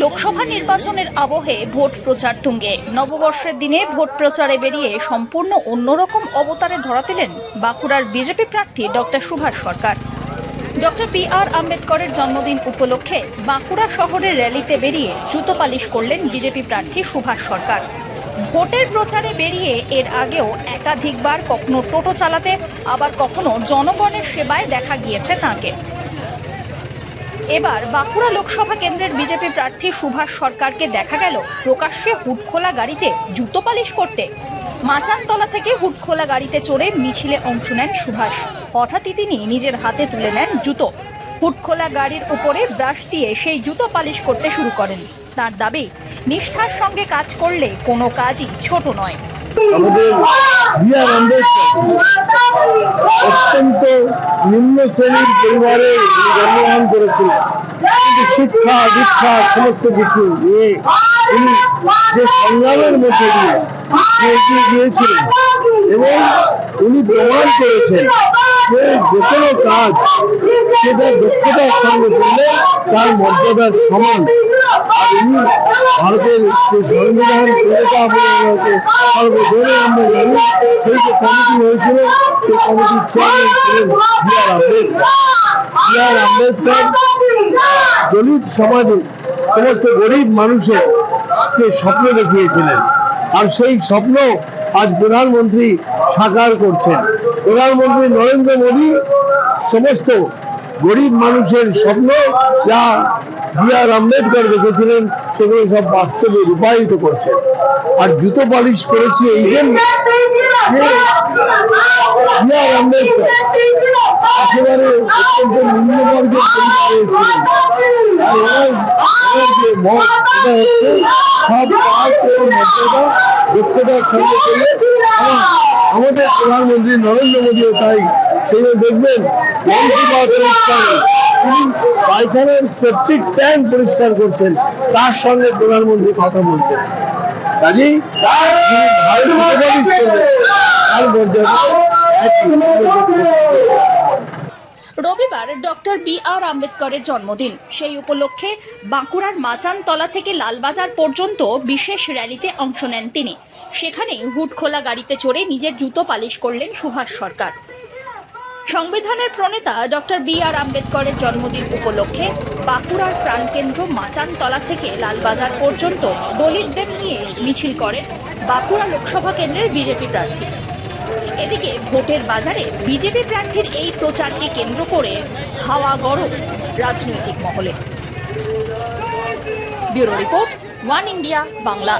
লোকসভা নির্বাচনের আবহে ভোট প্রচার তুঙ্গে। নববর্ষের দিনে ভোট প্রচারে বেরিয়ে সম্পূর্ণ অন্যরকম অবতারে ধরা দিলেন বাঁকুড়ার বিজেপি প্রার্থী doctor Subhash Sarkar. Doctor B R আম্বেদকরের জন্মদিন উপলক্ষে বাঁকুড়া শহরের র্যালিতে বেরিয়ে জুতো পালিশ করলেন বিজেপি প্রার্থী সুভাষ সরকার। ভোটের প্রচারে বেরিয়ে এর আগেও একাধিকবার কখনো টোটো চালাতে, আবার কখনো জনগণের সেবায় দেখা গিয়েছে তাঁকে। এবার বাঁকুড়া লোকসভা কেন্দ্রের বিজেপি প্রার্থী সুভাষ সরকারকে দেখা গেল প্রকাশ্যে হুটখোলা গাড়িতে জুতো পালিশ করতে। মাচানতলা থেকে হুটখোলা গাড়িতে চড়ে মিছিলে অংশ নেন সুভাষ। হঠাৎই তিনি নিজের হাতে তুলে নেন জুতো। হুটখোলা গাড়ির উপরে ব্রাশ দিয়ে সেই জুতো পালিশ করতে শুরু করেন। তার দাবি, নিষ্ঠার সঙ্গে কাজ করলে কোনো কাজই ছোট নয়। আমাদের বি আম্বেদকর অত্যন্ত নিম্ন শ্রেণির পরিবারে জন্মগ্রহণ করেছিলেন কিন্তু শিক্ষা, দীক্ষা, সমস্ত কিছু তিনি যে সংগ্রামের মধ্যে দিয়ে এগিয়ে গিয়েছিলেন এবং উনি প্রমাণ করেছেন যে যে কোনো কাজ সেটা দক্ষতার সঙ্গে করলে তার মর্যাদার সমান। ভারতের সংবিধান প্রণেতা সর্বজনে আমরা জানি, সেই যে কমিটি হয়েছিল, সেই কমিটির চেয়ারম্যান ছিলেন বি আর আম্বেদকর। আম্বেদকর দলিত সমাজে সমস্ত গরিব মানুষের কে স্বপ্ন দেখিয়েছিলেন। আর সেই স্বপ্ন আজ প্রধানমন্ত্রী সাকার করছেন। প্রধানমন্ত্রী নরেন্দ্র মোদী সমস্ত গরিব মানুষের স্বপ্ন যা বি আর আম্বেদকর দেখেছিলেন, সেগুলো সব বাস্তবে রূপায়িত করছেন। আর জুতো পালিশ করেছি এই জন্য বি আর আম্বেদকর। একেবারে অত্যন্ত নিম্নবর্গের পরিচয় ছিলেন হচ্ছে সব কাজ ও মর্যাদা, দক্ষতার সঙ্গে এবং আমাদের প্রধানমন্ত্রী নরেন্দ্র মোদীও তাই। সেই দেখবেন, মন কি বাত অনুষ্ঠানে পায়খানার ট্যাঙ্ক পরিষ্কার করছেন, তার সঙ্গে প্রধানমন্ত্রী কথা বলছেন। রবিবার ডক্টর বি আর আম্বেদকরের জন্মদিন। সেই উপলক্ষে বাঁকুড়ার মাচানতলা থেকে লালবাজার পর্যন্ত বিশেষ র্যালিতে অংশ নেন তিনি। সেখানে হুটখোলা গাড়িতে চড়ে নিজের জুতো পালিশ করলেন সুভাষ সরকার। সংবিধানের প্রণেতা ডক্টর বি আর আম্বেদকরের জন্মদিন উপলক্ষে বাঁকুড়ার প্রাণকেন্দ্র মাচানতলা থেকে লালবাজার পর্যন্ত দলিতদের নিয়ে মিছিল করেন বাঁকুড়া লোকসভা কেন্দ্রের বিজেপি প্রার্থী। এদিকে ভোটের বাজারে বিজেপি প্রার্থীর এই প্রচারকে কেন্দ্র করে হাওয়া গরম রাজনৈতিক মহলে। Bureau report, one India, Bangla.